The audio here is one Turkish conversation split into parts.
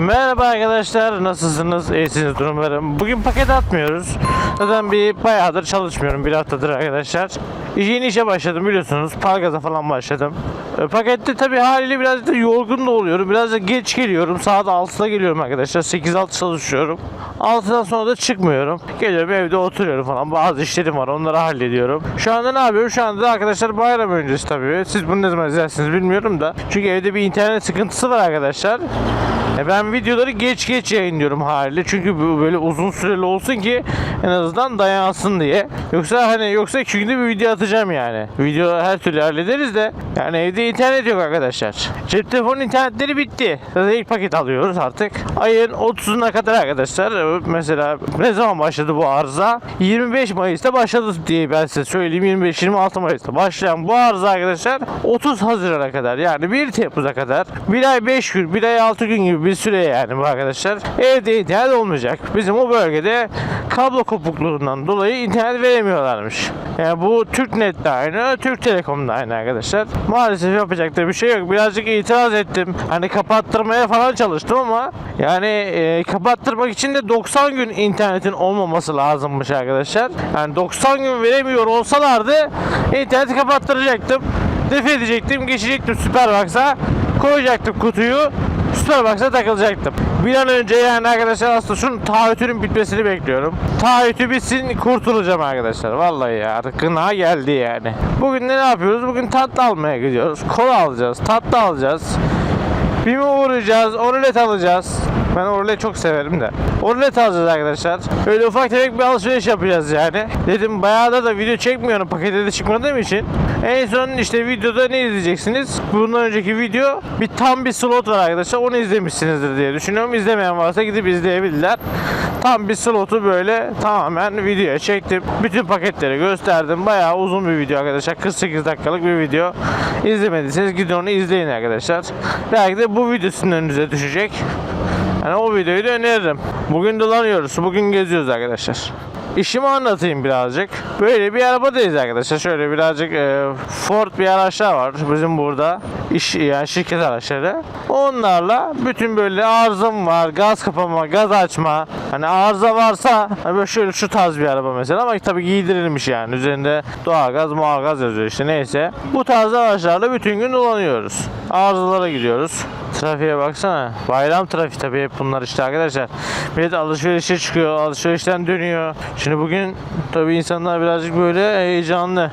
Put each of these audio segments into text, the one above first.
Merhaba arkadaşlar, nasılsınız? İyisiniz umarım. Bugün paket atmıyoruz. Zaten bir bayağıdır çalışmıyorum, bir haftadır arkadaşlar. Yeni işe başladım biliyorsunuz, Palgaz'a falan başladım. E, pakette tabii haliyle biraz da yorgun da oluyorum, biraz da geç geliyorum. Saat 6'da geliyorum arkadaşlar, 8-6 çalışıyorum. 6'dan sonra da çıkmıyorum. Geliyorum evde oturuyorum falan, bazı işlerim var, onları hallediyorum. Şu anda ne yapıyorum? Şu anda arkadaşlar bayram öncesi tabii. Siz bunu ne zaman izlersiniz bilmiyorum da. Çünkü evde bir internet sıkıntısı var arkadaşlar. E ben videoları geç geç yayınlıyorum haliyle. Çünkü böyle uzun süreli olsun ki en azından dayansın diye. Yoksa hani yoksa iki bir video atacağım yani. Video her türlü hallederiz de yani evde internet yok arkadaşlar. Cep telefonu internetleri bitti. Zaten ilk paket alıyoruz artık. Ayın 30'una kadar arkadaşlar. Mesela ne zaman başladı bu arıza? 25 Mayıs'ta başladı diye ben size söyleyeyim. 25-26 Mayıs'ta başlayan bu arıza arkadaşlar 30 Haziran'a kadar yani 1 Temmuz'a kadar 1 ay 5 gün, 1 ay 6 gün gibi bir süre yani bu arkadaşlar. Evde internet olmayacak. Bizim o bölgede kablo kopukluğundan dolayı internet veremiyorlarmış. Yani bu Türknet de aynı, Türk Telekom da aynı arkadaşlar. Maalesef yapacak da bir şey yok. Birazcık itiraz ettim. Hani kapattırmaya falan çalıştım ama yani e, kapattırmak için de 90 gün internetin olmaması lazımmış arkadaşlar. Yani 90 gün veremiyor olsalardı interneti kapattıracaktım. Def edecektim, geçecektim Superbox'a. Koyacaktım kutuyu. Superbox'a takılacaktım. Bir an önce yani arkadaşlar aslında şunun taahhütünün bitmesini bekliyorum. Taahhütü bitsin kurtulacağım arkadaşlar. Vallahi ya artık gına geldi yani. Bugün ne yapıyoruz? Bugün tatlı almaya gidiyoruz. Kola alacağız, tatlı alacağız. Bime uğrayacağız, orlet alacağız. Ben orlet çok severim de. Orlet alacağız arkadaşlar. Öyle ufak tefek bir alışveriş yapacağız yani. Dedim bayağı da, da video çekmiyorum pakete de çıkmadığım için. En son işte videoda ne izleyeceksiniz? Bundan önceki video bir tam bir slot var arkadaşlar. Onu izlemişsinizdir diye düşünüyorum. İzlemeyen varsa gidip izleyebilirler. Tam bir slotu böyle tamamen videoya çektim. Bütün paketleri gösterdim. Bayağı uzun bir video arkadaşlar. 48 dakikalık bir video. İzlemediyseniz gidin onu izleyin arkadaşlar. Belki de bu videosunun önünüze düşecek. Yani o videoyu da öneririm. Bugün dolanıyoruz. Bugün geziyoruz arkadaşlar. İşimi anlatayım birazcık. Böyle bir arabadayız arkadaşlar. Şöyle birazcık e, Ford bir araçlar var bizim burada. İş yani şirket araçları. Onlarla bütün böyle arızam var, gaz kapama, gaz açma. Hani arıza varsa hani böyle şöyle şu tarz bir araba mesela ama tabii giydirilmiş yani. Üzerinde doğalgaz, mualgaz yazıyor işte neyse. Bu tarz araçlarla bütün gün dolanıyoruz. Arızalara gidiyoruz. Trafiğe baksana. Bayram trafiği tabii hep bunlar işte arkadaşlar. Millet alışverişe çıkıyor, alışverişten dönüyor. Şimdi bugün tabii insanlar birazcık böyle heyecanlı.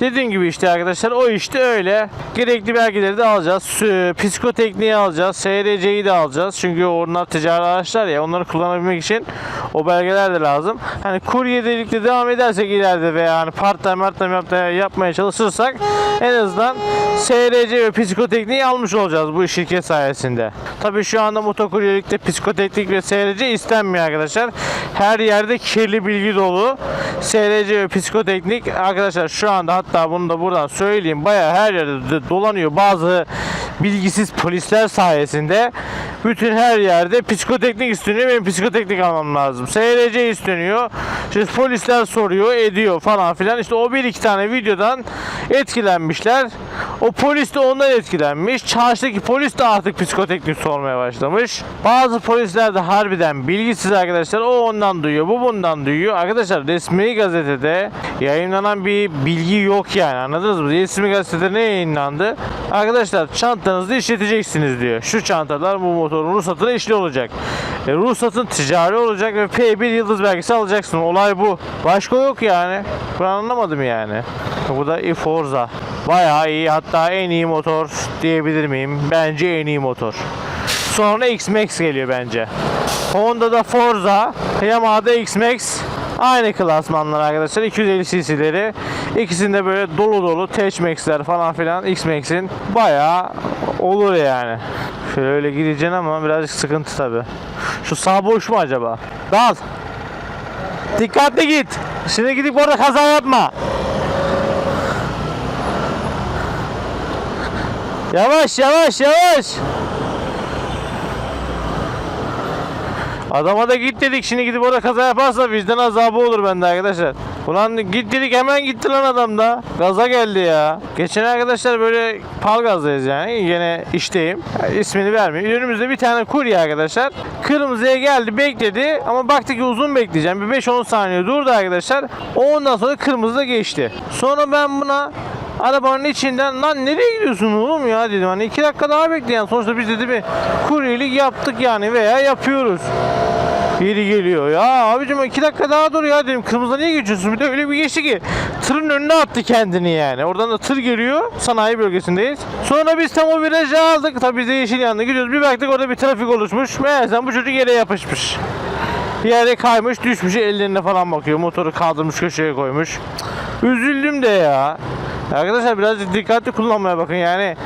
Dediğim gibi işte arkadaşlar o işte öyle. Gerekli belgeleri de alacağız. Psikotekniği alacağız. SRC'yi de alacağız. Çünkü onlar ticari araçlar ya onları kullanabilmek için o belgeler de lazım. Hani kuryedelikle devam edersek ileride veya hani part time part time yap- yapmaya çalışırsak en azından SRC ve psikotekniği almış olacağız bu şirket sayesinde. Tabii şu anda motokuryelikte psikoteknik ve SRC istenmiyor arkadaşlar. Her yerde kirli bilgi dolu. SRC ve psikoteknik arkadaşlar şu anda hatta bunu da buradan söyleyeyim bayağı her yerde de dolanıyor. Bazı bilgisiz polisler sayesinde bütün her yerde psikoteknik isteniyor. Benim psikoteknik almam lazım. SRC isteniyor. İşte polisler soruyor, ediyor falan filan. İşte o bir iki tane videodan etkilenmişler. O polis de ondan etkilenmiş. Çarşıdaki polis de artık psikoteknik sormaya başlamış. Bazı polisler de harbiden bilgisiz arkadaşlar. O ondan duyuyor, bu bundan duyuyor. Arkadaşlar resmi gazetede yayınlanan bir bilgi yok yani anladınız mı? Resmi gazetede ne yayınlandı? Arkadaşlar çantanızı işleteceksiniz diyor. Şu çantalar bu motorun ruhsatına işli olacak. E, ruhsatın ticari olacak ve P1 yıldız belgesi alacaksın. Olay bu. Başka yok yani. Ben anlamadım yani. Bu da e Forza. Bayağı iyi hatta en iyi motor diyebilir miyim? Bence en iyi motor. Sonra X-Max geliyor bence. Honda'da Forza, Yamaha'da X-Max aynı klasmanlar arkadaşlar. 250 cc'leri. İkisinde böyle dolu dolu T-Max'ler falan filan X-Max'in bayağı olur yani. Şöyle öyle gideceksin ama birazcık sıkıntı tabi. Şu sağ boş mu acaba? Dal. Dikkatli git. Şimdi gidip orada kaza yapma. Yavaş yavaş yavaş. Adama da git dedik şimdi gidip orada kaza yaparsa vicdan azabı olur bende arkadaşlar. Ulan git dedik hemen gitti lan adam da. Gaza geldi ya. Geçen arkadaşlar böyle pal gazdayız yani. Yine işteyim. Ya, ismini vermeyeyim. Önümüzde bir tane kurye arkadaşlar. Kırmızıya geldi bekledi ama baktı ki uzun bekleyeceğim. Bir 5-10 saniye durdu arkadaşlar. Ondan sonra kırmızı geçti. Sonra ben buna arabanın içinden lan nereye gidiyorsun oğlum ya dedim. Hani 2 dakika daha bekleyen sonuçta biz dedi bir kuryelik yaptık yani veya yapıyoruz. Yeri geliyor. Ya abicim iki dakika daha dur ya dedim. Kırmızıda niye geçiyorsun? Bir de öyle bir geçti ki tırın önüne attı kendini yani. Oradan da tır geliyor. Sanayi bölgesindeyiz. Sonra biz tam o virajı aldık. Tabii biz de yeşil yanına gidiyoruz. Bir baktık orada bir trafik oluşmuş. Meğersem bu çocuk yere yapışmış. Yere kaymış düşmüş ellerine falan bakıyor. Motoru kaldırmış köşeye koymuş. Üzüldüm de ya. Arkadaşlar biraz dikkatli kullanmaya bakın yani.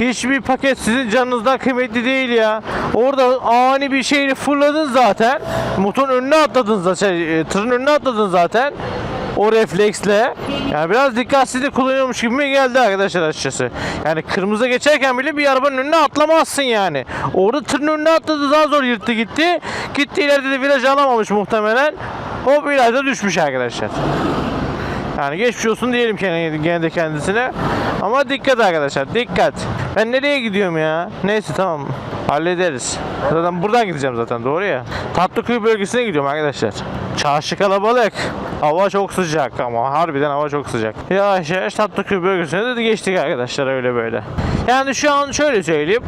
Hiçbir paket sizin canınızdan kıymetli değil ya. Orada ani bir şeyle fırladın zaten. Motorun önüne atladın zaten. Şey, e, tırın önüne atladın zaten. O refleksle. Yani biraz dikkatsizlik kullanıyormuş gibi mi geldi arkadaşlar açıkçası. Yani kırmızı geçerken bile bir arabanın önüne atlamazsın yani. Orada tırın önüne atladı daha zor yırttı gitti. Gitti ileride de viraj alamamış muhtemelen. Hop virajda düşmüş arkadaşlar. Yani geçmiş olsun diyelim gene, kendisine. Ama dikkat arkadaşlar dikkat. Ben nereye gidiyorum ya? Neyse tamam hallederiz. Zaten buradan gideceğim zaten doğru ya. Tatlıkuyu bölgesine gidiyorum arkadaşlar. Çarşı kalabalık. Hava çok sıcak ama harbiden hava çok sıcak. Yavaş yavaş Tatlıkuyu bölgesine de geçtik arkadaşlar öyle böyle. Yani şu an şöyle söyleyeyim.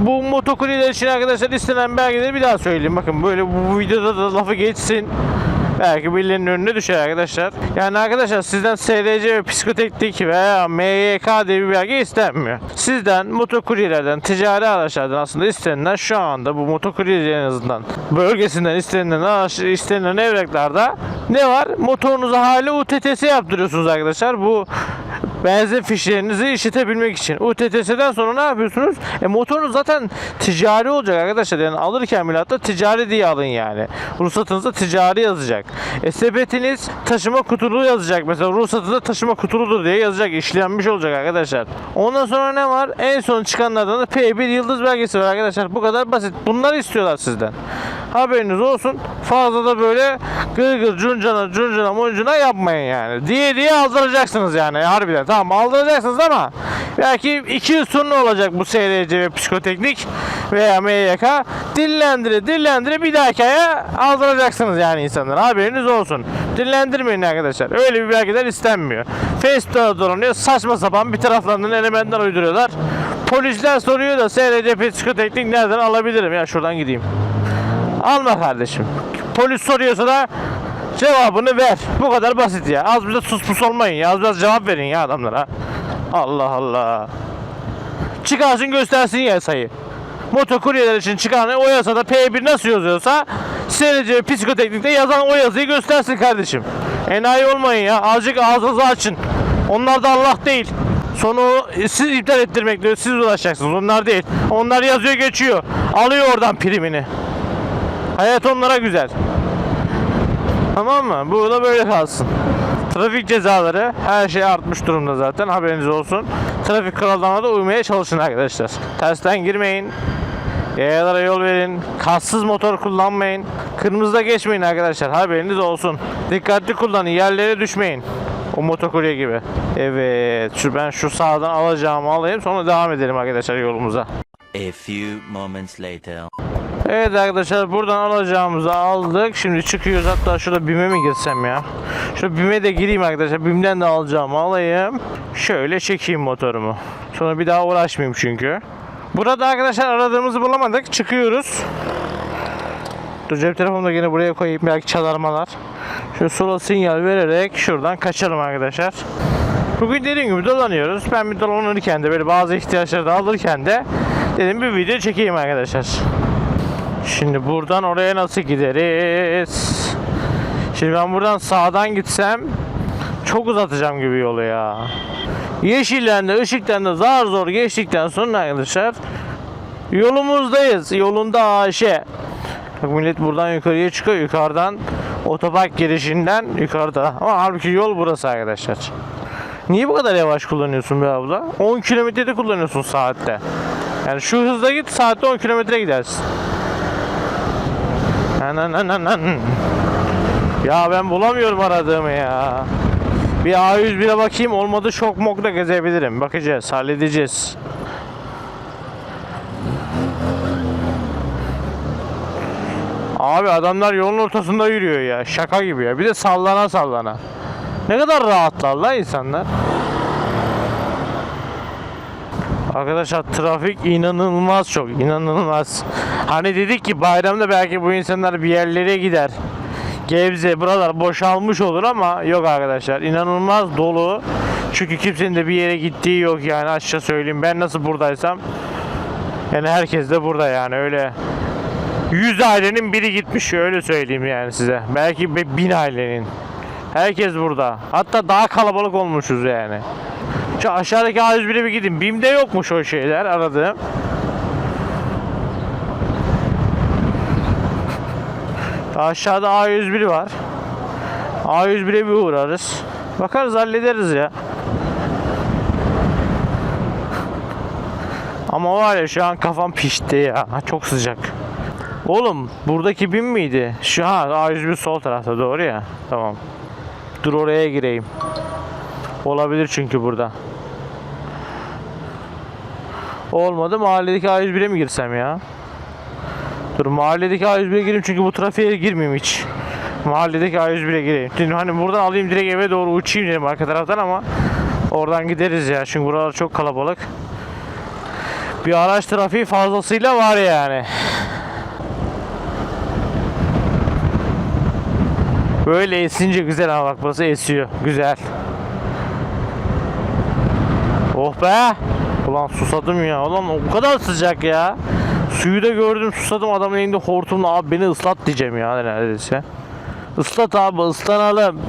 Bu motokuryeler için arkadaşlar istenen belgeleri bir daha söyleyeyim. Bakın böyle bu, videoda da lafı geçsin. Belki birilerinin önüne düşer arkadaşlar. Yani arkadaşlar sizden SRC ve psikoteknik veya MYK diye bir belge istenmiyor. Sizden motokuryelerden, ticari araçlardan aslında istenilen şu anda bu motokurye en azından bölgesinden istenilen araç, istenilen evraklarda ne var? Motorunuza hali UTTS yaptırıyorsunuz arkadaşlar. Bu benzin fişlerinizi işletebilmek için. UTTS'den sonra ne yapıyorsunuz? E motorunuz zaten ticari olacak arkadaşlar. Yani alırken bile hatta ticari diye alın yani. Ruhsatınızda ticari yazacak. E sepetiniz taşıma kutulu yazacak. Mesela ruhsatında taşıma kutuludur diye yazacak. işlenmiş olacak arkadaşlar. Ondan sonra ne var? En son çıkanlardan da P1 yıldız belgesi var arkadaşlar. Bu kadar basit. Bunları istiyorlar sizden. Haberiniz olsun. Fazla da böyle gırgır cuncana cuncana muncuna yapmayın yani. Diye diye aldıracaksınız yani harbiden. Tamam aldıracaksınız ama belki iki yıl sonra olacak bu SRC ve psikoteknik veya MYK. Dillendire dillendire bir dahaki aya aldıracaksınız yani insanlar. Haberiniz olsun. Dillendirmeyin arkadaşlar. Öyle bir belgeler istenmiyor. Facebook'ta dolanıyor. Saçma sapan bir taraflarından elementler uyduruyorlar. Polisler soruyor da SRC psikoteknik nereden alabilirim? Ya şuradan gideyim. Alma kardeşim. Polis soruyorsa da cevabını ver. Bu kadar basit ya. Az bize sus pus olmayın ya. Az biraz cevap verin ya adamlara. Allah Allah. Çıkarsın göstersin yasayı. Motokuryeler için çıkan o yasada P1 nasıl yazıyorsa SRC psikoteknikte yazan o yazıyı göstersin kardeşim. Enayi olmayın ya. Azıcık ağzınızı açın. Onlar da Allah değil. Sonra o siz iptal ettirmekle siz uğraşacaksınız. Onlar değil. Onlar yazıyor geçiyor. Alıyor oradan primini. Hayat onlara güzel. Tamam mı? Bu da böyle kalsın. Trafik cezaları her şey artmış durumda zaten haberiniz olsun. Trafik kurallarına da uymaya çalışın arkadaşlar. Tersten girmeyin. Yayalara yol verin. Kassız motor kullanmayın. Kırmızıda geçmeyin arkadaşlar. Haberiniz olsun. Dikkatli kullanın. Yerlere düşmeyin. O motokurye gibi. Evet. Şu ben şu sağdan alacağımı alayım. Sonra devam edelim arkadaşlar yolumuza. A few moments later. Evet arkadaşlar buradan alacağımızı aldık. Şimdi çıkıyoruz. Hatta şurada BİM'e mi girsem ya? Şurada BİM'e de gireyim arkadaşlar. BİM'den de alacağımı alayım. Şöyle çekeyim motorumu. Sonra bir daha uğraşmayayım çünkü. Burada arkadaşlar aradığımızı bulamadık. Çıkıyoruz. Dur cep telefonumu da yine buraya koyayım. Belki çalarmalar. Şöyle sola sinyal vererek şuradan kaçalım arkadaşlar. Bugün dediğim gibi dolanıyoruz. Ben bir dolanırken de böyle bazı ihtiyaçları da alırken de dedim bir video çekeyim arkadaşlar. Şimdi buradan oraya nasıl gideriz? Şimdi ben buradan sağdan gitsem çok uzatacağım gibi yolu ya. Yeşilden de ışıktan da zar zor geçtikten sonra arkadaşlar yolumuzdayız. Yolunda Ayşe. Bak millet buradan yukarıya çıkıyor. Yukarıdan otopark girişinden yukarıda. Ama halbuki yol burası arkadaşlar. Niye bu kadar yavaş kullanıyorsun be abla? 10 kilometrede kullanıyorsun saatte. Yani şu hızla git saatte 10 kilometre gidersin. Ya ben bulamıyorum aradığımı ya. Bir A101'e bakayım olmadı şok mok da gezebilirim. Bakacağız halledeceğiz. Abi adamlar yolun ortasında yürüyor ya. Şaka gibi ya. Bir de sallana sallana. Ne kadar rahatlar la insanlar. Arkadaşlar trafik inanılmaz çok inanılmaz. Hani dedik ki bayramda belki bu insanlar bir yerlere gider. Gebze buralar boşalmış olur ama yok arkadaşlar inanılmaz dolu. Çünkü kimsenin de bir yere gittiği yok yani açça söyleyeyim. Ben nasıl buradaysam yani herkes de burada yani öyle 100 ailenin biri gitmiş öyle söyleyeyim yani size. Belki be- bin ailenin. Herkes burada. Hatta daha kalabalık olmuşuz yani. Şu aşağıdaki A101'e bir gidin. BİM'de yokmuş o şeyler aradığım. Aşağıda A101 var. A101'e bir uğrarız. Bakarız hallederiz ya. Ama var ya şu an kafam pişti ya. Çok sıcak. Oğlum buradaki BİM miydi? Şu ha A101 sol tarafta doğru ya. Tamam. Dur oraya gireyim. Olabilir çünkü burada. Olmadı mahalledeki A101'e mi girsem ya? Dur mahalledeki A101'e gireyim çünkü bu trafiğe girmeyeyim hiç. Mahalledeki A101'e gireyim. Şimdi hani buradan alayım direkt eve doğru uçayım dedim arka taraftan ama oradan gideriz ya çünkü buralar çok kalabalık. Bir araç trafiği fazlasıyla var yani. Böyle esince güzel ama bak burası esiyor. Güzel. Oh be. Ulan susadım ya. Ulan o kadar sıcak ya. Suyu da gördüm susadım adamın elinde hortumla abi beni ıslat diyeceğim ya neredeyse. Islat abi ıslanalım.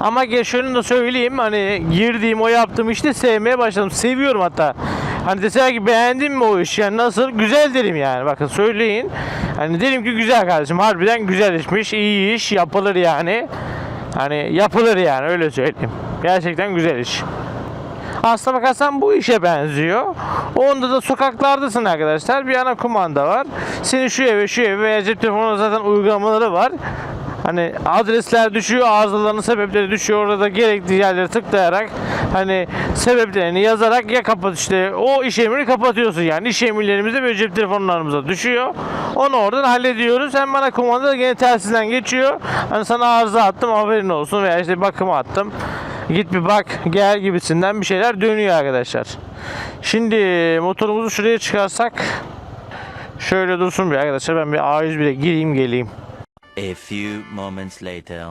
Ama şunu da söyleyeyim hani girdiğim o yaptığım işte sevmeye başladım. Seviyorum hatta. Hani deseler ki beğendin mi o iş yani nasıl? Güzel derim yani bakın söyleyin. Hani derim ki güzel kardeşim harbiden güzel işmiş iyi iş yapılır yani. Hani yapılır yani öyle söyleyeyim. Gerçekten güzel iş. Aslına bakarsan bu işe benziyor. Onda da sokaklardasın arkadaşlar. Bir ana kumanda var. Seni şu eve şu eve veya cep telefonu zaten uygulamaları var. Hani adresler düşüyor, arızaların sebepleri düşüyor. Orada gerekli yerlere tıklayarak hani sebeplerini yazarak ya kapat işte o iş emrini kapatıyorsun yani. iş emirlerimize ve cep telefonlarımıza düşüyor. Onu oradan hallediyoruz. Hem bana kumanda gene telsizden geçiyor. Hani sana arıza attım haberin olsun veya işte bakıma attım. Git bir bak gel gibisinden bir şeyler dönüyor arkadaşlar. Şimdi motorumuzu şuraya çıkarsak şöyle dursun bir arkadaşlar ben bir A101'e gireyim geleyim. A few moments later.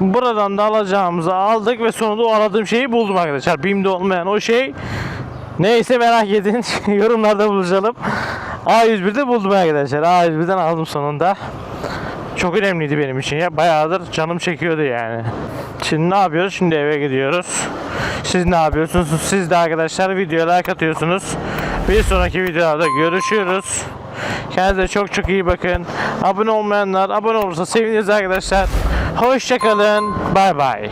Buradan da alacağımızı aldık ve sonunda o aradığım şeyi buldum arkadaşlar. BİM'de olmayan o şey neyse merak edin yorumlarda buluşalım. A101'de buldum arkadaşlar. A101'den aldım sonunda. Çok önemliydi benim için ya. Bayağıdır canım çekiyordu yani. Şimdi ne yapıyoruz? Şimdi eve gidiyoruz. Siz ne yapıyorsunuz? Siz de arkadaşlar videoya like atıyorsunuz. Bir sonraki videoda görüşürüz. Kendinize çok çok iyi bakın. Abone olmayanlar abone olursa seviniriz arkadaşlar. Hoşçakalın. Bay bay.